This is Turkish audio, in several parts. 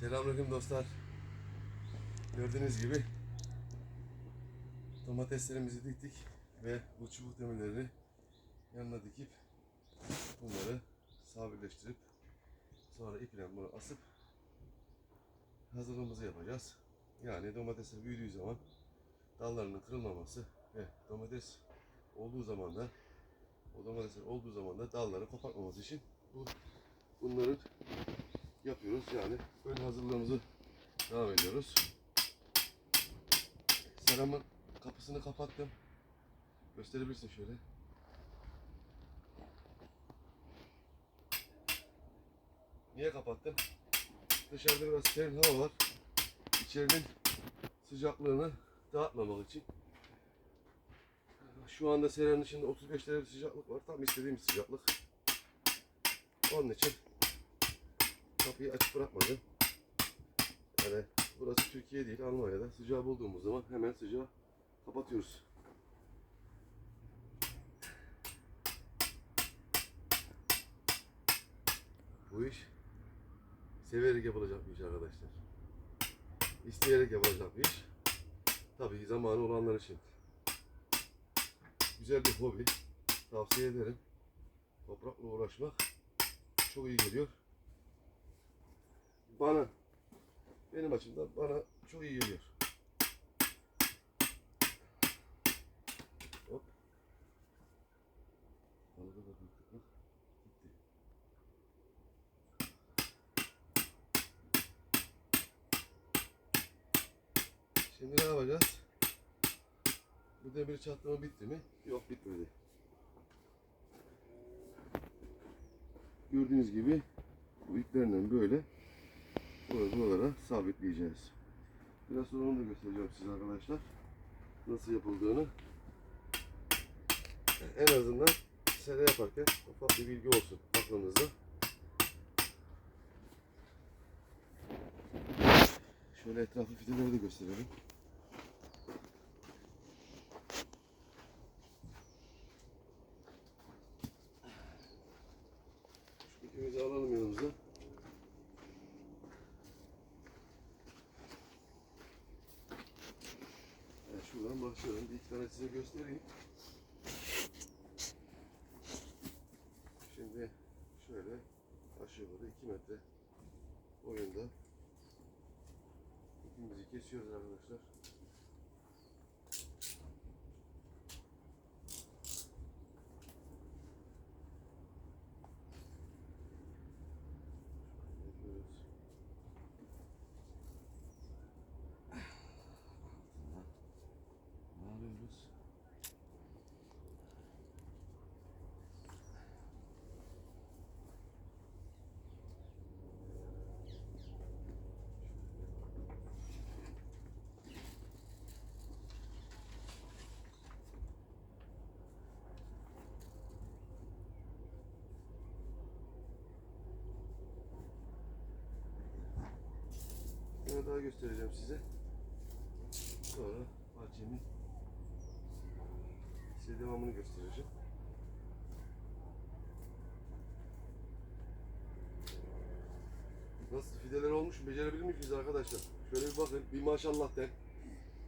Selamünaleyküm dostlar. Gördüğünüz gibi domateslerimizi diktik ve bu çubuk demirlerini yanına dikip bunları sabirleştirip sonra iple bunu asıp hazırlığımızı yapacağız. Yani domatesler büyüdüğü zaman dallarının kırılmaması ve domates olduğu zaman da o domatesler olduğu zaman da dalları kopartmaması için bu bunların yapıyoruz. Yani ön hazırlığımızı devam ediyoruz. Seramın kapısını kapattım. Gösterebilirsin şöyle. Niye kapattım? Dışarıda biraz serin hava var. İçerinin sıcaklığını dağıtmamak için. Şu anda seranın içinde 35 derece sıcaklık var. Tam istediğim sıcaklık. Onun için kapıyı açık bırakmadım. Yani burası Türkiye değil Almanya'da sıcağı bulduğumuz zaman hemen sıcağı kapatıyoruz. Bu iş severek yapılacak bir iş arkadaşlar. İsteyerek yapılacak bir iş. Tabii zamanı olanlar için. Güzel bir hobi. Tavsiye ederim. Toprakla uğraşmak çok iyi geliyor bana benim açımdan bana çok iyi geliyor. Hop. Balığı da büyüttük bak. Gitti. Şimdi ne yapacağız? Bu demir çatlama bitti mi? Yok bitmedi. Gördüğünüz gibi bu iplerle böyle buralara sabitleyeceğiz. Biraz sonra onu da göstereceğim size arkadaşlar. Nasıl yapıldığını. En azından sene yaparken ufak bir bilgi olsun aklınızda. Şöyle etrafı fideleri de gösterelim. Şu ipimizi alalım yanımıza. Evet, şuradan tane size göstereyim. Şimdi şöyle aşağı yukarı 2 metre boyunda ipimizi kesiyoruz arkadaşlar. Yapıyoruz. Ne alıyoruz? Bir tane daha göstereceğim size. Sonra bahçemin size devamını göstereceğim. Nasıl fideler olmuş becerebilir miyiz arkadaşlar? Şöyle bir bakın. Bir maşallah den.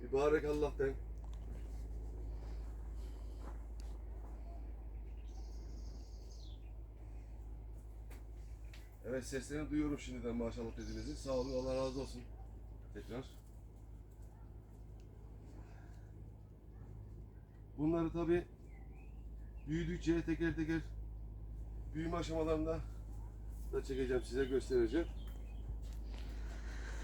Bir barekallah den. Evet seslerini duyuyorum şimdiden maşallah dediğinizi. Sağ olun Allah razı olsun. Tekrar. Bunları tabi büyüdükçe teker teker büyüme aşamalarında da çekeceğim size göstereceğim.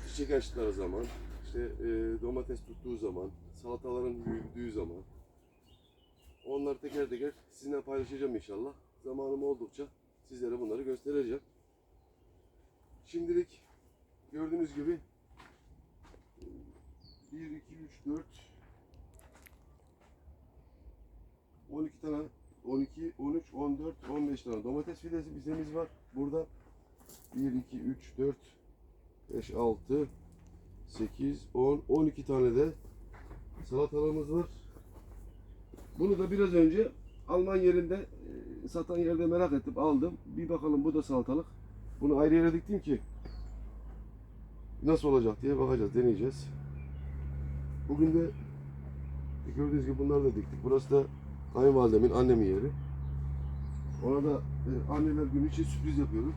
Çiçek açtıkları zaman, işte e, domates tuttuğu zaman, salataların büyüdüğü zaman onları teker teker sizinle paylaşacağım inşallah. Zamanım oldukça sizlere bunları göstereceğim. Şimdilik gördüğünüz gibi 1, 2, 3, 4 12 tane 12, 13, 14, 15 tane domates fidesi bizemiz var. Burada 1, 2, 3, 4, 5, 6, 8, 10, 12 tane de salatalığımız var. Bunu da biraz önce Alman yerinde e, satan yerde merak ettim aldım. Bir bakalım bu da salatalık. Bunu ayrı yere diktim ki nasıl olacak diye bakacağız, deneyeceğiz. Bugün de gördüğünüz gibi bunları da diktik. Burası da kayınvalidemin, annemin yeri. Ona da e, anneler günü için sürpriz yapıyorum.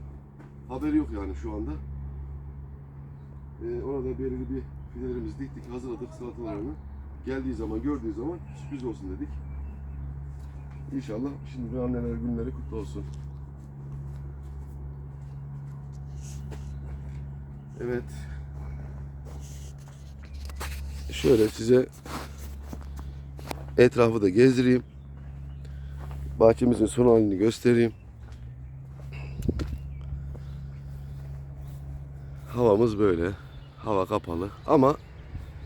Haberi yok yani şu anda. E, ona da belirli bir fidelerimizi diktik, hazırladık salatalarını. Geldiği zaman, gördüğü zaman sürpriz olsun dedik. İnşallah şimdi anneler günleri kutlu olsun. Evet. Şöyle size etrafı da gezdireyim. Bahçemizin son halini göstereyim. Havamız böyle. Hava kapalı ama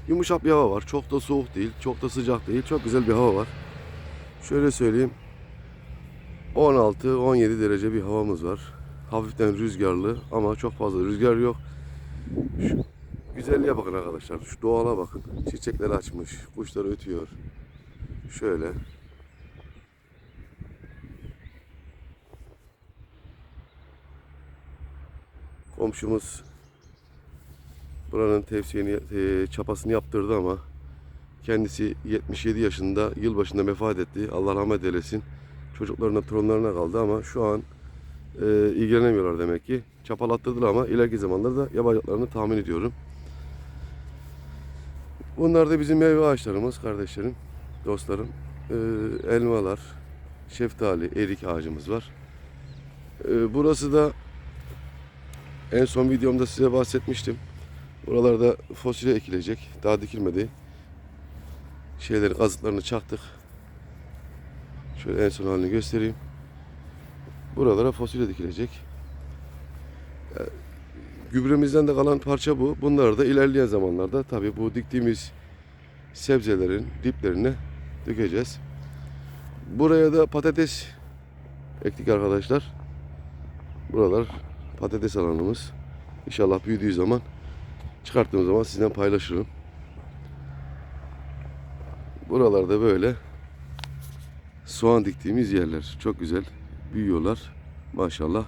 yumuşak bir hava var. Çok da soğuk değil, çok da sıcak değil. Çok güzel bir hava var. Şöyle söyleyeyim. 16-17 derece bir havamız var. Hafiften rüzgarlı ama çok fazla rüzgar yok. Şu güzelliğe bakın arkadaşlar. Şu doğala bakın. Çiçekler açmış. Kuşlar ötüyor. Şöyle. Komşumuz buranın tevsiyeni, e, çapasını yaptırdı ama kendisi 77 yaşında yılbaşında vefat etti. Allah rahmet eylesin. Çocuklarına, torunlarına kaldı ama şu an e, ilgilenemiyorlar demek ki. Çapalattırdılar ama ileriki zamanlarda yapacaklarını tahmin ediyorum. Bunlar da bizim meyve ağaçlarımız kardeşlerim, dostlarım. E, elmalar, şeftali, erik ağacımız var. E, burası da en son videomda size bahsetmiştim. Buralarda fasulye ekilecek. Daha dikilmedi. Şeyleri, kazıklarını çaktık. Şöyle en son halini göstereyim. Buralara fasulye dikilecek. Ya, Gübremizden de kalan parça bu. Bunları da ilerleyen zamanlarda tabii bu diktiğimiz sebzelerin diplerine dökeceğiz. Buraya da patates ektik arkadaşlar. Buralar patates alanımız. İnşallah büyüdüğü zaman çıkarttığım zaman sizden paylaşırım. Buralarda böyle soğan diktiğimiz yerler. Çok güzel büyüyorlar. Maşallah.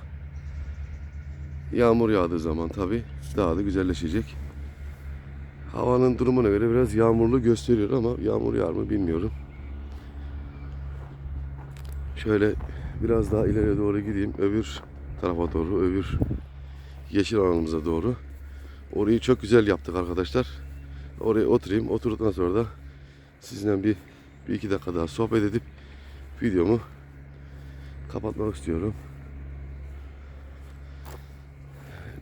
Yağmur yağdığı zaman tabi daha da güzelleşecek. Havanın durumuna göre biraz yağmurlu gösteriyor ama yağmur yağar mı bilmiyorum. Şöyle biraz daha ileriye doğru gideyim. Öbür tarafa doğru, öbür yeşil alanımıza doğru. Orayı çok güzel yaptık arkadaşlar. Oraya oturayım. Oturduktan sonra da sizinle bir, bir iki dakika daha sohbet edip videomu kapatmak istiyorum.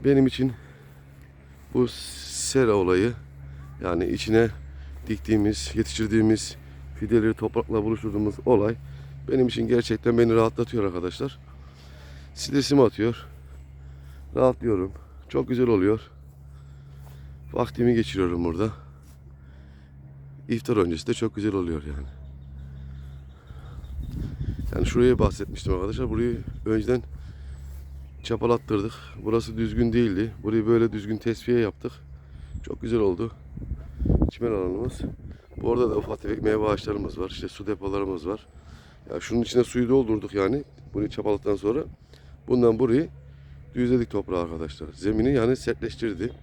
Benim için bu sera olayı yani içine diktiğimiz, yetiştirdiğimiz fideleri toprakla buluşturduğumuz olay benim için gerçekten beni rahatlatıyor arkadaşlar. Stresimi atıyor. Rahatlıyorum. Çok güzel oluyor. Vaktimi geçiriyorum burada. İftar öncesi de çok güzel oluyor yani. Yani şuraya bahsetmiştim arkadaşlar. Burayı önceden çapalattırdık. Burası düzgün değildi. Burayı böyle düzgün tesviye yaptık. Çok güzel oldu. Çimen alanımız. Bu arada da ufak tefek meyve ağaçlarımız var. İşte su depolarımız var. Ya şunun içine suyu doldurduk yani. Bunu çapaladıktan sonra. Bundan burayı düzledik toprağı arkadaşlar. Zemini yani sertleştirdi.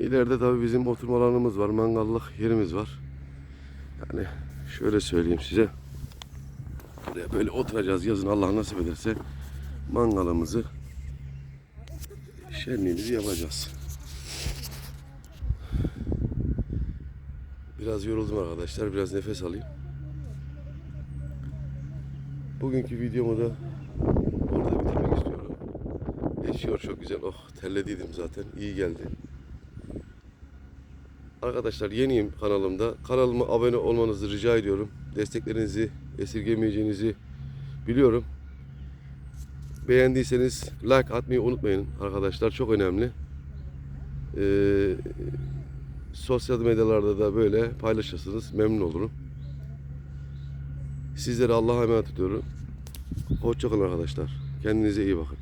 İleride tabii bizim oturma alanımız var. Mangallık yerimiz var. Yani şöyle söyleyeyim size. Buraya böyle oturacağız yazın Allah nasip ederse mangalımızı şenliğimizi yapacağız. Biraz yoruldum arkadaşlar. Biraz nefes alayım. Bugünkü videomu da orada bitirmek istiyorum. Esiyor çok güzel. Oh terlediydim zaten. İyi geldi. Arkadaşlar yeniyim kanalımda. Kanalıma abone olmanızı rica ediyorum. Desteklerinizi esirgemeyeceğinizi biliyorum. Beğendiyseniz like atmayı unutmayın arkadaşlar. Çok önemli. Ee, sosyal medyalarda da böyle paylaşırsınız. Memnun olurum. Sizlere Allah'a emanet ediyorum. Hoşçakalın arkadaşlar. Kendinize iyi bakın.